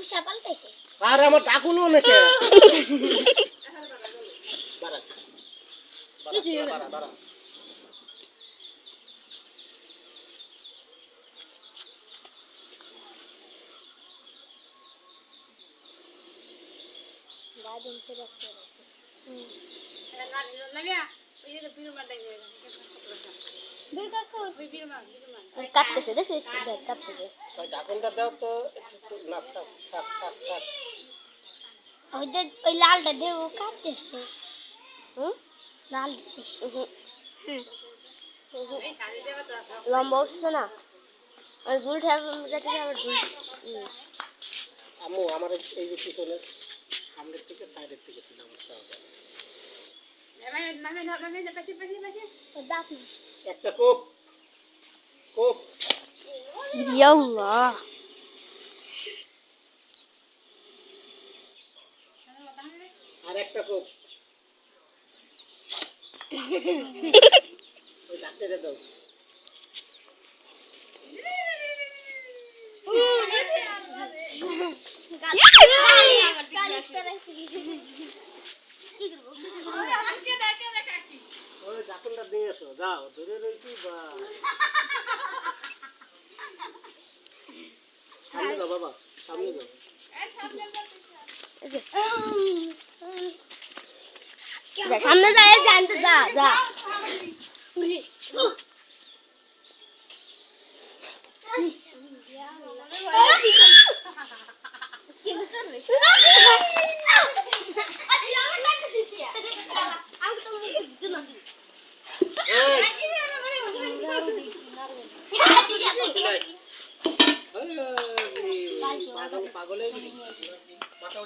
পুষা পাল্টাইছে। আর আমার ডাকুনও নাকি বাড়া কাটতেছে দেখছিস? দেখ কাটতেছে ওই ডাকুনটা দাও তো একটু না থাক থাক থাক থাক ওই যে ওই লালটা দে ও কাটতেছে হুম? লাল হুম। লম্বা উঠছে না? আর ঝুল ঠেকাতে আবার ঝুল হুম। আমার এই- এই যে পিছনে সামনের থেকে সাইডের থেকে ছিল আমার হবে। ওর দাঁত। একটা কোপ কোপ। ইয়াল্লাহ আর একটা কোপ। ওই ডাক্তারে দাও। ওই ডাক্তারটা নিয়ে এসো যাও ধরে রয়েছি বা। সামনে যাও বাবা সামনে যাও। সামনে যায় জানতে যা যা পাগল পাগল গেলি। মাথা